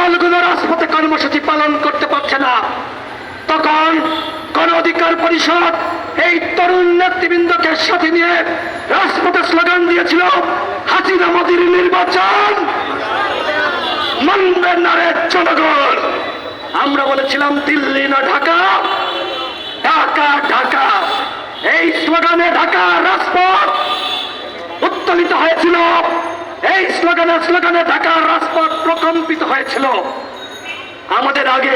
দলগুলো রাজপথে কর্মসূচি পালন করতে পারছে না। তখন গণ অধিকার পরিষদ এই তরুণ নেতৃবৃন্দকে সাথে নিয়ে রাজপথে স্লোগান দিয়েছিল, হাসিনা মোদির নির্বাচন মানবেন না রে জনগণ। আমরা বলেছিলাম, দিল্লি না ঢাকা ঢাকা ঢাকা। এই স্লোগানে ঢাকা রাজপথ উত্তোলিত হয়েছিল। এই স্লোগানে স্লোগানে ঢাকার রাজপথ প্রকম্পিত হয়েছিল। আমাদের আগে,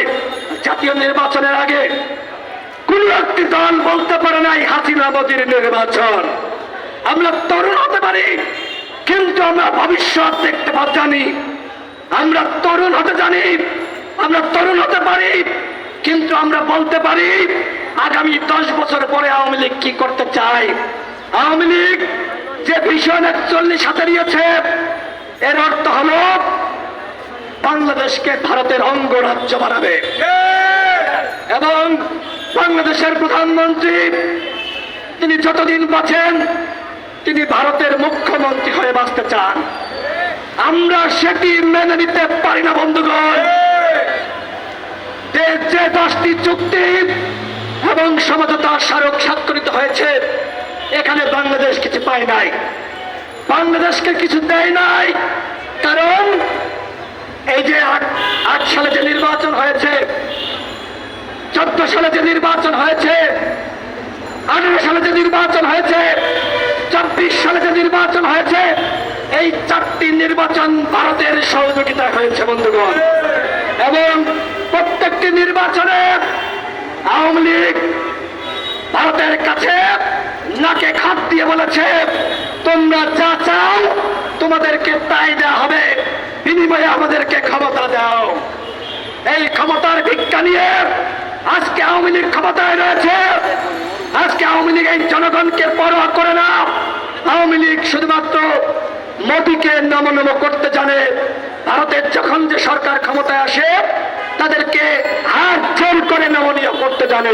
জাতীয় নির্বাচনের আগে কোন একটি দল বলতে পারে নাই, হাসিনা নির্বাচন। আমরা তরুণ হতে পারি, কিন্তু আমরা ভবিষ্যৎ দেখতে জানি। আমরা তরুণ হতে জানি, আমরা তরুণ হতে পারি, কিন্তু আমরা বলতে পারি, আগামী দশ বছর পরে আওয়ামী লীগ কি করতে চায়? আওয়ামী লীগ যে ভীষণ একচল্লিশ হাতে নিয়েছে এর অর্থ হলো বাংলাদেশকে ভারতের অঙ্গরাজ্য বানাবে। এবং বাংলাদেশের প্রধানমন্ত্রী, তিনি যতদিন বাঁচেন, তিনি ভারতের মুখ্যমন্ত্রী হয়ে বাঁচতে চান। আমরা সেটি মেনে নিতে পারি না, বন্ধুগণ। যে দশটি চুক্তি এবং সমঝোতা স্মারক স্বাক্ষরিত হয়েছে, এখানে বাংলাদেশ কিছু পায় নাই। বাংলাদেশকে কিছু দেয় নাই। কারণ এই যে আট সালে যে নির্বাচন হয়েছে, চোদ্দ সালে যে নির্বাচন হয়েছে, আঠারো সালে যে নির্বাচন হয়েছে চব্বিশ সালে যে নির্বাচন হয়েছে, এই চারটি নির্বাচন ভারতের সহযোগিতা হয়েছে, বন্ধুগণ। এবং প্রত্যেকটি নির্বাচনে আওয়ামী লীগ ভারতের কাছে নাকে খাত দিয়ে বলেছে তোমাদেরকে তাই দেওয়া হবে। বিনিময়ে আমাদেরকে ক্ষমতা দাও। এই ক্ষমতার ভিক্ষা নিয়ে আজকে আওয়ামী লীগ ক্ষমতায় রয়েছে। আজকে আওয়ামী লীগ এই জনগণকে পরোয়া করে না। আওয়ামী লীগ শুধুমাত্র মোদীকে নমনম করতে জানে। ভারতের যখন যে সরকার ক্ষমতায় আসে তাদেরকে হাত জোর করে নমনীয় করতে জানে।